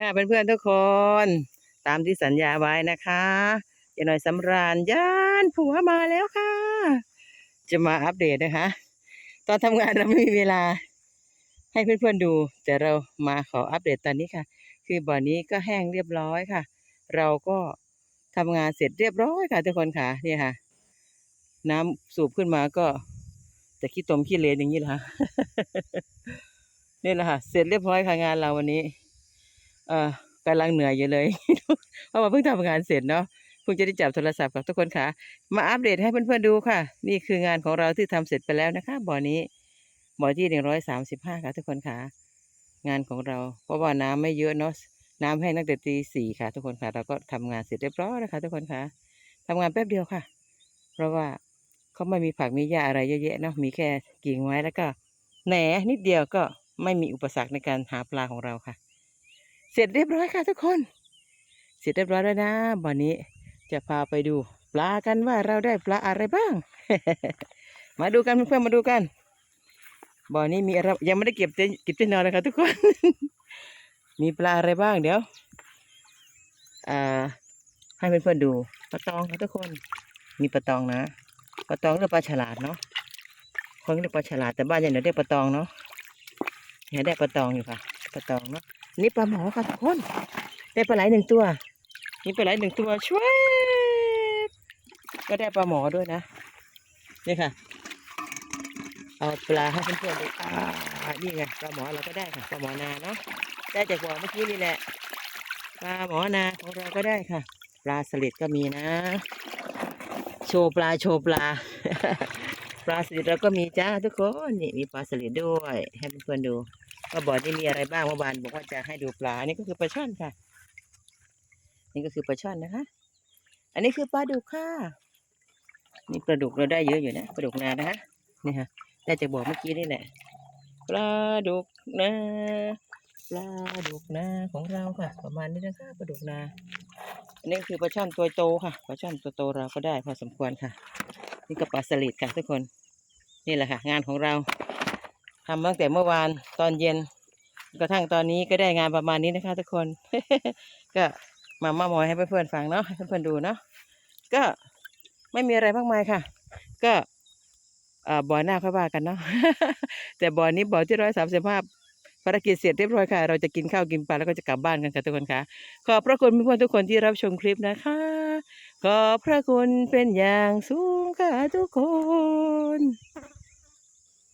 ค่ะเพื่อนๆทุกคนตามที่สัญญาไว้นะคะยายหน่อยสำราญย่านผัวมาแล้วค่ะ จะมาอัปเดตนะคะ ตอนทำงานเราไม่มีเวลา ให้เพื่อนๆดู แต่เรามาขออัปเดตตอนนี้ค่ะ คือบ่อนี้ก็แห้งเรียบร้อยค่ะ เราก็ทำงานเสร็จเรียบร้อยค่ะทุกคนค่ะนี่ค่ะ น้ำสูบขึ้นมาก็จะขี้ตมขี้เลนอย่างนี้ละค่ะนี่แหละค่ะ เสร็จเรียบร้อยค่ะงานเราวันนี้ เอ่อกำลังเหนื่อยอยู่เลย เพราะว่าเพิ่งทำงานเสร็จเนาะเพิ่งจะได้จับโทรศัพท์กับทุกคนค่ะ มาอัปเดตให้เพื่อนๆดูค่ะ นี่คืองานของเราที่ทำเสร็จไปแล้วนะคะ บ่อนี้บ่อที่หนึ่งร้อยสามสิบห้าค่ะ ทุกคนค่ะ งานของเรา เพราะว่าน้ำไม่เยอะเนาะน้ำให้ตั้งแต่ตีสี่ค่ะ ทุกคนค่ะ เราก็ทำงานเสร็จเรียบร้อยแล้วค่ะทุกคนค่ะทำงานแป๊บเดียวค่ะ เพราะว่าเขาไม่มีผักมีหญ้าอะไรเยอะแยะเนาะมีแค่กิ่งไม้แล้วก็แหนนิดเดียวก็ไม่มีอุปสรรคในการหาปลาของเราค่ะ เสร็จเรียบร้อยค่ะทุกคน เสร็จเรียบร้อยแล้วนะวันนี้จะพาไปดู ปลากันว่าเราได้ปลาอะไรบ้าง มาดูกันเพื่อนๆมาดูกันบ่อนี้มีอะไรยังไม่ได้เก็บเต็นเก็บเต็นนอนเลยค่ะทุกคน มีปลาอะไรบ้างเดี๋ยวอ่าให้เพื่อนๆดูปลาตองค่ะทุกคน มีปลาตองนะปลาตองเรียกปลาฉลาดเนาะคนเรียกปลาฉลาดแต่บ้านยังเรียกปลาตองเนาะเนี่ยได้ปลาตองอยู่ค่ะปลาตองเนาะ นี่ปลาหมอค่ะทุกคนได้ปลาไหลหนึ่งตัว นี่ปลาไหลหนึ่งตัวช่วยก็ได้ปลาหมอด้วยนะนี่ค่ะ เอาปลาให้เพื่อนๆดูอ่านี่ไงปลาหมอเราก็ได้ค่ะปลาหมอนาเนาะได้จากบ่อเมื่อกี้นี่แหละปลาหมอนาของเราก็ได้ค่ะ ปลาสลิดก็มีนะ โชว์ปลาโชว์ปลา ปลาสลิดเราก็มีจ้าทุกคนนี่มีปลาสลิดด้วย ให้เพื่อนๆดู ว่าบ่อนี้มีอะไรบ้างเมื่อวานบอกว่าจะให้ดูปลา อันนี้ก็คือปลาช่อนค่ะ นี่ก็คือปลาช่อนนะคะ อันนี้คือปลาดุกค่ะ นี่ปลาดุกเราได้เยอะอยู่นะปลาดุกนานะคะนี่ค่ะได้จากบ่อเมื่อกี้นี่แหละ ปลาดุกนาปลาดุกนาของเราค่ะ ประมาณนี้นะคะปลาดุกนาอันนี้คือปลาช่อนตัวโตค่ะปลาช่อนตัวโตเราก็ได้พอสมควรค่ะ นี่ก็ปลาสลิดค่ะทุกคน นี่แหละค่ะ งานของเรา ทำตั้งแต่เมื่อวานตอนเย็นกระทั่งตอนนี้ก็ได้งานประมาณนี้นะคะ ทุกคน ก็มาเมามอยให้เพื่อนๆฟังเนาะให้เพื่อนๆดูเนาะก็ไม่มีอะไรมากมายค่ะ ก็เอ่อบ่อหน้าค่อยว่ากันเนาะแต่บ่อนี้บ่อที่ร้อยสามสิบห้าภารกิจเสร็จเรียบร้อยค่ะ เราจะกินข้าวกินปลาแล้วก็จะกลับบ้านกันค่ะทุกคนค่ะ ขอบพระคุณเพื่อนๆทุกคนที่รับชมคลิปนะคะ ขอบพระคุณเป็นอย่างสูงค่ะทุกคน